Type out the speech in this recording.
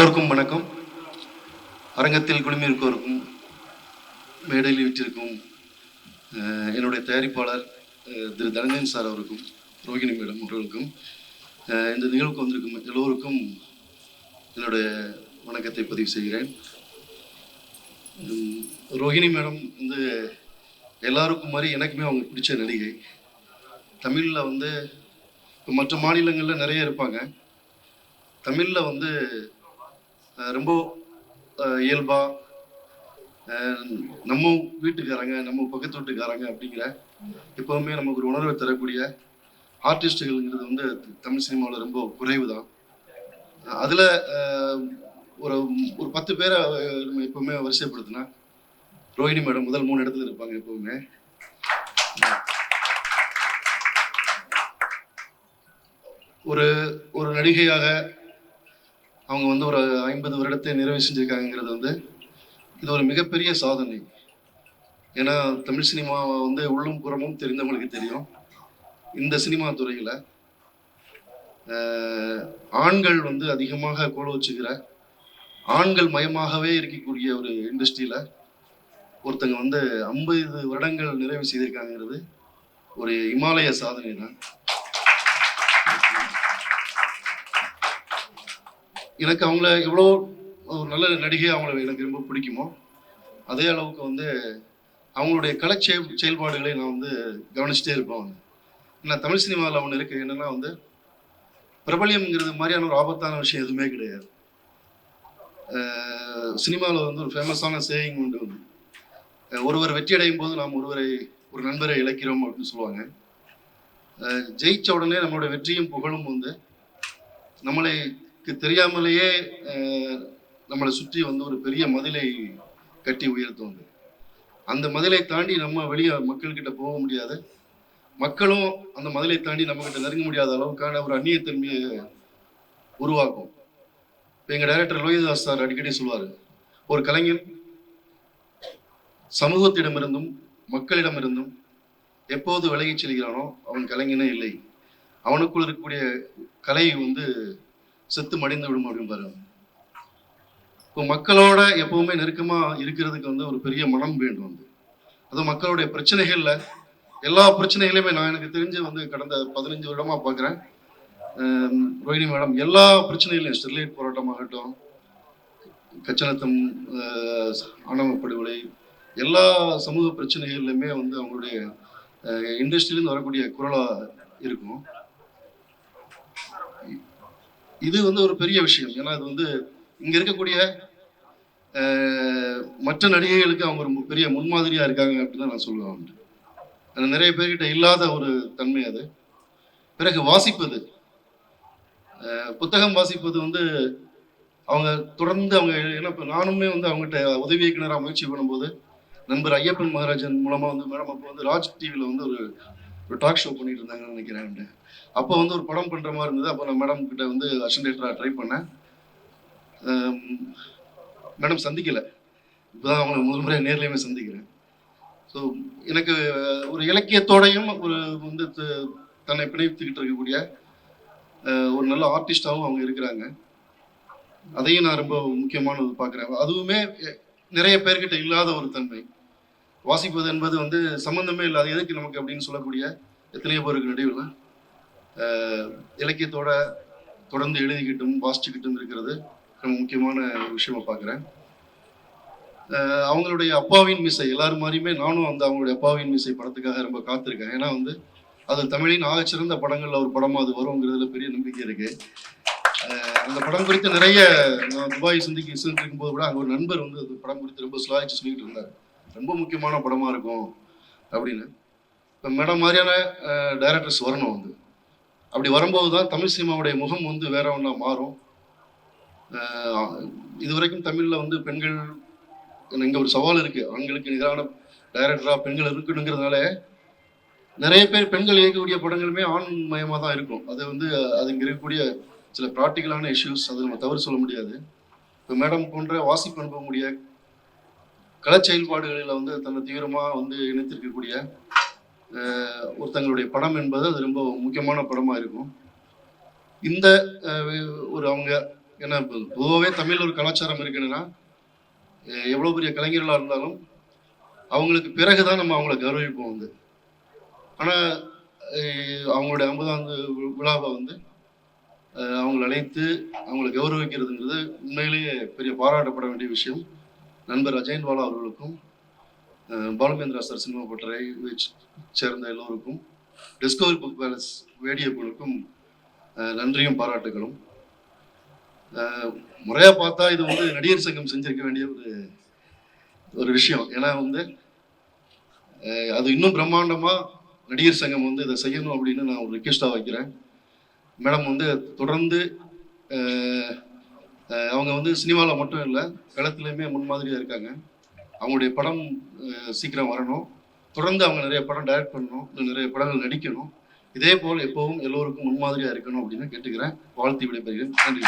எல்லோருக்கும் வணக்கம். அரங்கத்தில் குழுமியிருக்கோருக்கும் மேடையில் வச்சிருக்கும் என்னுடைய தயாரிப்பாளர் திரு தனஞ்சன் சார் அவருக்கும் ரோகிணி மேடம் அவர்களுக்கும் இந்த நிகழ்வுக்கு வந்திருக்கும் எல்லோருக்கும் என்னுடைய வணக்கத்தை பதிவு செய்கிறேன். ரோஹிணி ரோகிணி மேடம் வந்து எல்லாருக்கும் மாதிரி எனக்குமே அவங்க பிடிச்ச நடிகை. தமிழில் வந்து இப்போ மற்ற மாநிலங்களில் நிறைய இருப்பாங்க. தமிழில் வந்து ரொம்ப இயல்பா நம்ம வீட்டுக்காரங்க நம்ம பக்கத்து வீட்டுக்காரங்க அப்படிங்கிற எப்பவுமே நமக்கு ஒரு உணர்வை தரக்கூடிய ஆர்டிஸ்டுகள்ங்கிறது வந்து தமிழ் சினிமாவில் ரொம்ப குறைவு தான் அதில் ஒரு ஒரு பத்து பேரை நம்ம எப்பவுமே வரிசைப்படுத்தினா ரோஹிணி மேடம் முதல் மூணு இடத்துல இருப்பாங்க எப்பவுமே. ஒரு ஒரு நடிகையாக அவங்க வந்து ஒரு ஐம்பது வருடத்தை நிறைவு செஞ்சிருக்காங்கிறது வந்து இது ஒரு மிகப்பெரிய சாதனை. ஏன்னா தமிழ் சினிமாவை வந்து உள்ளும் புறமும் தெரிந்தவங்களுக்கு தெரியும். இந்த சினிமா துறையில் ஆண்கள் வந்து அதிகமாக கோல வச்சுக்கிற ஆண்கள் மயமாகவே இருக்கக்கூடிய ஒரு இண்டஸ்ட்ரியில் ஒருத்தங்க வந்து ஐம்பது வருடங்கள் நிறைவு செய்திருக்காங்கிறது ஒரு இமாலய சாதனை தான் எனக்கு அவங்கள எவ்வளோ ஒரு நல்ல நடிகை அவங்கள எனக்கு ரொம்ப பிடிக்குமோ அதே அளவுக்கு வந்து அவங்களுடைய கலை செயல் செயல்பாடுகளை நான் வந்து கவனிச்சுட்டே இருப்பேன். வந்து ஏன்னா தமிழ் சினிமாவில் ஒன்று இருக்குது என்னென்னா வந்து பிரபலியம்ங்கிறது மாதிரியான ஒரு ஆபத்தான விஷயம் எதுவுமே கிடையாது. சினிமாவில் வந்து ஒரு ஃபேமஸான சேயிங் உண்டு. வந்து ஒருவர் வெற்றி அடையும் போது நாம் ஒருவரை ஒரு நண்பரை இழக்கிறோம் அப்படின்னு சொல்லுவாங்க. ஜெயிச்ச உடனே நம்மளோட வெற்றியும் புகழும் வந்து நம்மளை தெரியாமலேயே நம்மளை சுற்றி வந்து ஒரு பெரிய மதிலை கட்டி உயர்த்தும் அந்த மதிலை தாண்டி நம்ம வெளியே மக்கள்கிட்ட போக முடியாது. மக்களும் அந்த மதிலை தாண்டி நம்மகிட்ட நெருங்க முடியாத அளவுக்கான ஒரு அந்நியத்தன்மையை உருவாக்கும். இப்போ எங்கள் டைரக்டர் லோகிதாஸ் சார் அடிக்கடி சொல்லுவார் ஒரு கலைஞன் சமூகத்திடமிருந்தும் மக்களிடமிருந்தும் எப்போது விலகிச் செல்கிறானோ அவன் கலைஞனே இல்லை. அவனுக்குள் இருக்கக்கூடிய கலை வந்து செத்து மடிந்து விடும் அப்படின்னு பாருங்க. இப்போ மக்களோட எப்பவுமே நெருக்கமா இருக்கிறதுக்கு வந்து ஒரு பெரிய மனம் வேண்டும் வந்து. அது மக்களுடைய பிரச்சனைகள்ல எல்லா பிரச்சனைகளையுமே நான் எனக்கு தெரிஞ்சு வந்து கடந்த பதினஞ்சு வருடமா பார்க்குறேன். ரோஹிணி மேடம் எல்லா பிரச்சனைகளையும் ஸ்டெர்லைட் போராட்டமாகட்டும் கச்சனத்தம் ஆணவ படுகொலை எல்லா சமூக பிரச்சனைகள்லையுமே வந்து அவங்களுடைய இண்டஸ்ட்ரியிலேருந்து வரக்கூடிய குரலாக இருக்கும். இது வந்து ஒரு பெரிய விஷயம். ஏன்னா இது வந்து இங்க இருக்கக்கூடிய மற்ற நடிகைகளுக்கு அவங்க ஒரு பெரிய முன்மாதிரியா இருக்காங்க அப்படின்னு தான் நான் சொல்லுவேன் வந்து. நிறைய பேர்கிட்ட இல்லாத ஒரு தன்மை அது. பிறகு வாசிப்பது. புத்தகம் வாசிப்பது வந்து அவங்க தொடர்ந்து அவங்க ஏன்னா இப்போ நானுமே வந்து அவங்ககிட்ட உதவி இயக்குனராக முயற்சி பண்ணும்போது நண்பர் ஐயப்பன் மகாராஜன் மூலமாக வந்து மேடம் அப்போ வந்து ராஜ் டிவியில் வந்து ஒரு ஒரு டாக் ஷோ பண்ணிட்டு இருந்தாங்கன்னு நினைக்கிறேன் அப்போ வந்து ஒரு படம் பண்ணுற மாதிரி இருந்தது. அப்போ நான் மேடம் கிட்ட வந்து அசன்டேட்டராக ட்ரை பண்ணேன். மேடம் சந்திக்கலை. இப்போதான் அவங்களை முதல் முறை நேர்லேயுமே சந்திக்கிறேன். ஸோ எனக்கு ஒரு இலக்கியத்தோடையும் ஒரு வந்து த- தன்னை பிணைத்துக்கிட்டு இருக்கக்கூடிய ஒரு நல்ல ஆர்டிஸ்டாகவும் அவங்க இருக்கிறாங்க. அதையும் நான் ரொம்ப முக்கியமானது பார்க்குறேன். அதுவுமே நிறைய பேர்கிட்ட இல்லாத ஒரு தன்மை. வாசிப்பது என்பது வந்து சம்மந்தமே இல்லாத எதுக்கு நமக்கு அப்படின்னு சொல்லக்கூடிய எத்தனையோ பேருக்கு நடுவில் இலக்கியத்தோட தொடர்ந்து எழுதிக்கிட்டும் வாசிச்சுக்கிட்டும் இருக்கிறது ரொம்ப முக்கியமான விஷயமா பார்க்குறேன். அவங்களுடைய அப்பாவின் மிசை எல்லாரும் மாதிரியுமே நானும் அந்த அவங்களுடைய அப்பாவின் மிசை படத்துக்காக ரொம்ப காத்திருக்கேன். ஏன்னா வந்து அது தமிழின் ஆகச்சிறந்த படங்களில் ஒரு படமாக அது வருங்கிறதுல பெரிய நம்பிக்கை இருக்கு. அந்த படம் குறித்து நிறைய நான் துபாய் சந்திக்கு சென்று இருக்கும்போது கூட அங்கே ஒரு நண்பர் வந்து அந்த படம் குறித்து ரொம்ப ஸ்லாய்ச்சி சொல்லிட்டு இருந்தார். ரொம்ப முக்கியமான படமாக இருக்கும் அப்படின்னு. இப்போ மேடம் மாதிரியான டைரக்டர்ஸ் வரணும் வந்து. அப்படி வரும்போது தான் தமிழ் சினிமாவுடைய முகம் வந்து வேற ஒன்றா மாறும். இது வரைக்கும் தமிழில் வந்து பெண்கள் இங்கே ஒரு சவால் இருக்குது ஆண்களுக்கு நிகரான டைரக்டராக பெண்கள் இருக்கணுங்கிறதுனால நிறைய பேர் பெண்கள் இயக்கக்கூடிய படங்களுமே ஆண் மயமாக தான் இருக்கும். அது வந்து அது இங்கே இருக்கக்கூடிய சில ப்ராக்டிக்கலான இஷ்யூஸ் அது நம்ம தவறு சொல்ல முடியாது. இப்போ மேடம் போன்ற வாசிப்பு அனுப்பக்கூடிய கலை செயல்பாடுகளில் வந்து தன்னை தீவிரமாக வந்து இணைத்திருக்கக்கூடிய ஒருத்தங்களுடைய படம் என்பது அது ரொம்ப முக்கியமான படமாக இருக்கும். இந்த ஒரு அவங்க ஏன்னா இப்போ பொதுவாகவே தமிழ் ஒரு கலாச்சாரம் இருக்குன்னா எவ்வளோ பெரிய கலைஞர்களாக இருந்தாலும் அவங்களுக்கு பிறகு தான் நம்ம அவங்கள கௌரவிப்போம் வந்து. ஆனால் அவங்களுடைய ஐம்பதாம் விழாவை வந்து அவங்களை அழைத்து அவங்களை கௌரவிக்கிறதுங்கிறது உண்மையிலேயே பெரிய பாராட்டப்பட வேண்டிய விஷயம். நண்பர் அஜயன் பாலா அவர்களுக்கும் பாலமேந்திரா சார் சினிமா பட்டறை சேர்ந்த எல்லோருக்கும் டிஸ்கவரி புக் பேலஸ் வேடியோக்களுக்கும் நன்றியும் பாராட்டுகளும். முறையாக பார்த்தா இது வந்து நடிகர் சங்கம் செஞ்சிருக்க வேண்டிய ஒரு ஒரு விஷயம். ஏன்னா வந்து அது இன்னும் பிரம்மாண்டமாக நடிகர் சங்கம் வந்து இதை செய்யணும் அப்படின்னு நான் ஒரு ரிக்வெஸ்டாக வைக்கிறேன். மேடம் வந்து தொடர்ந்து அவங்க வந்து சினிமாவில் மட்டும் இல்லை களத்துலையுமே முன்மாதிரியாக இருக்காங்க. அவங்களுடைய படம் சீக்கிரம் வரணும். தொடர்ந்து அவங்க நிறைய படம் டைரக்ட் பண்ணணும். இன்னும் நிறைய படங்கள் நடிக்கணும். இதே போல் எப்பவும் எல்லோருக்கும் முன்மாதிரியாக இருக்கணும் அப்படின்னு கேட்டுக்கிறேன். வாழ்த்து விடைபெறுகிறேன். நன்றி.